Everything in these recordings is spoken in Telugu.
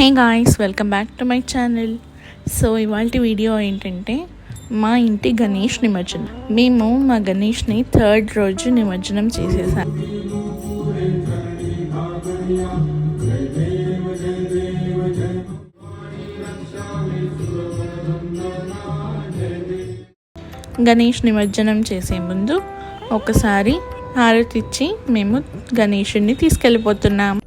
Hey guys welcome back to my channel so ఇవాళ వీడియో ఏంటంటే మా ఇంటి గణేష్ నిమజ్జనం. మేము మా గణేష్ని థర్డ్ రోజు నిమజ్జనం చేసేసాం. గణేష్ నిమజ్జనం చేసే ముందు ఒకసారి హారతి ఇచ్చి మేము గణేషుడిని తీసుకెళ్ళిపోతున్నాం.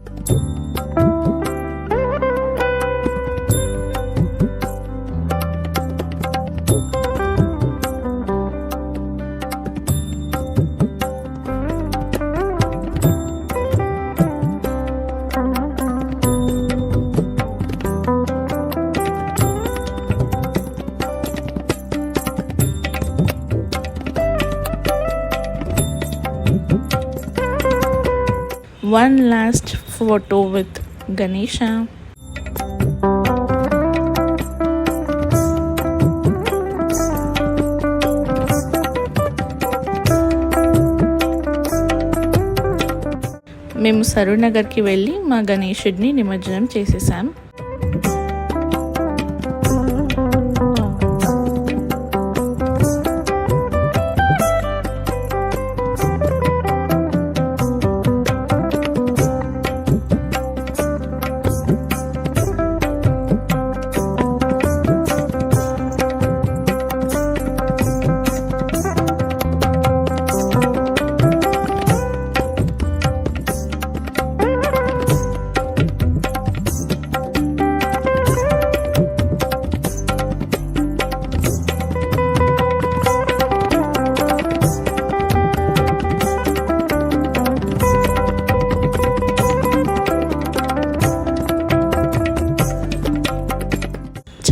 One last photo with Ganesha మేము సరూనగర్కి వెళ్ళి మా గణేషుడిని నిమజ్జనం చేసేసాం.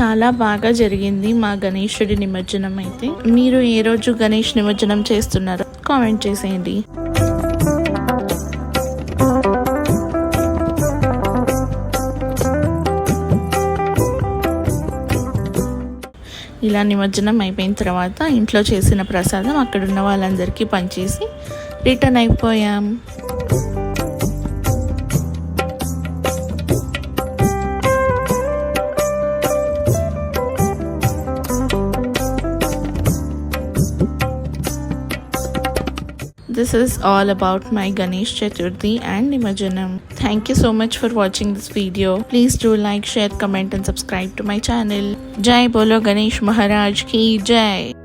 చాలా బాగా జరిగింది మా గణేశుడి నిమజ్జనం అయితే. మీరు ఏ రోజు గణేష్ నిమజ్జనం చేస్తున్నారో కామెంట్ చేసేయండి. ఇలా నిమజ్జనం అయిపోయిన తర్వాత ఇంట్లో చేసిన ప్రసాదం అక్కడున్న వాళ్ళందరికీ పంచేసి రిటర్న్ అయిపోయాం. This is all about my Ganesh Chaturthi and Nimajanam. Thank you so much for watching this video. Please do like, share, comment and subscribe to my channel. Jai Bolo Ganesh Maharaj Ki Jai.